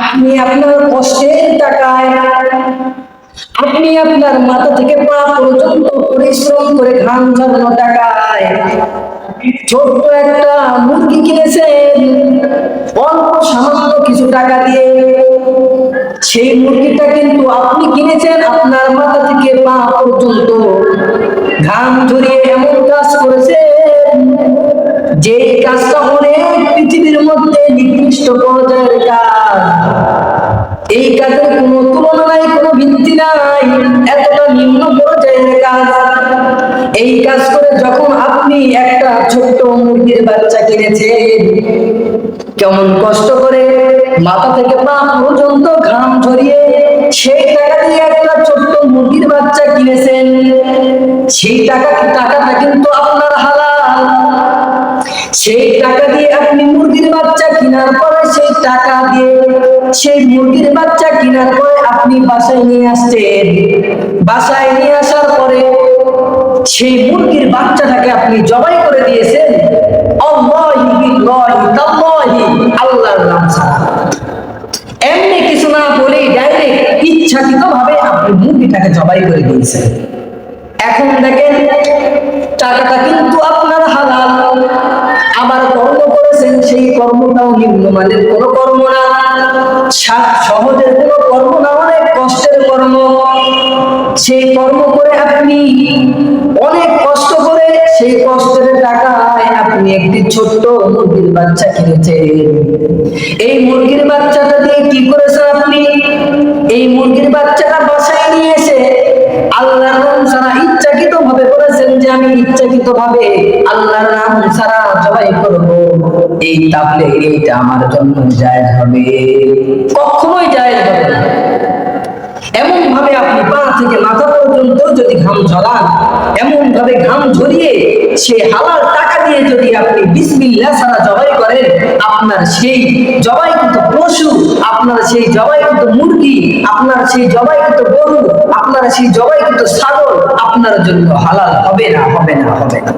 আপনি আপনার কষ্টের টাকায়, আপনি আপনার মাথা থেকে পা পর্যন্ত পরিশ্রম করে ঘাম ঝরানো টাকায় ছোট্ট একটা মুরগি কিনেছেন। অল্প সামান্য কিছু টাকা দিয়ে। সেই মুরগিটা কিন্তু আপনি কিনেছেন আপনার মাথা থেকে পা পর্যন্ত। ঘাম ঝরিয়ে এমন কাজ করেছেন যে কাজটা অনেক পৃথিবীর মধ্যে নির্দিষ্ট পর্যায়ের কাজ। এই কাজের কোনো তুলনা নাই কোনো ভিত্তি নাই, এতটা নিম্ন পর্যায়ের কাজ। এই কাজ করে যখন আপনি একটা ছোট্ট মুরগির বাচ্চা কিনেছেন, কেমন কষ্ট করে মাথা থেকে পা পর্যন্ত ঘাম ঝরিয়ে সেই টাকা দিয়ে একটা ছোট্ট মুরগির বাচ্চা কিনেছেন, সেই টাকা টাকাটা কিন্তু আপনার হালাল। সেই টাকা দিয়ে আপনি মুরগির বাচ্চা কেনার পরে সেই টাকা দিয়ে সেই মুরগির বাচ্চা কেনার পরে আপনি বাসায় নিয়ে আসছেন। বাসায় নিয়ে আসার পরে সেই মুরগির বাচ্চাটাকে আপনি জবাই করে দিয়েছেন। আল্লাহর নাম ছাড়া। এমনি কিছু না বলে ডাইরেক্ট ইচ্ছাকৃত ভাবে আপনি মুরগিটাকে জবাই করে দিয়েছেন। এখন দেখেন, টাকাটা কিন্তু আপনার নিম্নমানের কোনো কর্ম না। সহজের কোনো কর্ম না অনেক কষ্টের কর্ম। সেই কর্ম করে আপনি অনেক কষ্ট করে সেই কষ্টের টাকায় আপনি একটি ছোট্ট মুরগির বাচ্চা কিনেছেন। এই মুরগির বাচ্চাটা দিয়ে কি করেছেন আপনি? এই মুরগির বাচ্চাটা বাসায় নিয়ে এসে আল্লাহর নাম ছাড়া ইচ্ছাকৃত ভাবে বলেছেন যে আমি ইচ্ছাকৃত ভাবে আল্লাহর নাম করব এই তাহলে এইটা আমার জন্য জায়েজ হবে। কখনোই জায়েজ হবে না। এমন ভাবে আপনি পা থেকে মাথা পর্যন্ত যদি ঘাম ঝরান এমন ভাবে ঘাম ঝরিয়ে সে হালাল টাকা দিয়ে যদি আপনি বিসমিল্লাহ ছাড়া জবাই করেন, আপনার সেই জবাইকৃত পশু, আপনার সেই জবাইকৃত মুরগি, আপনার সেই জবাইকৃত গরু, আপনার সেই জবাইকৃত ছাগল, আপনার জন্য হালাল হবে না হবে না হবে না।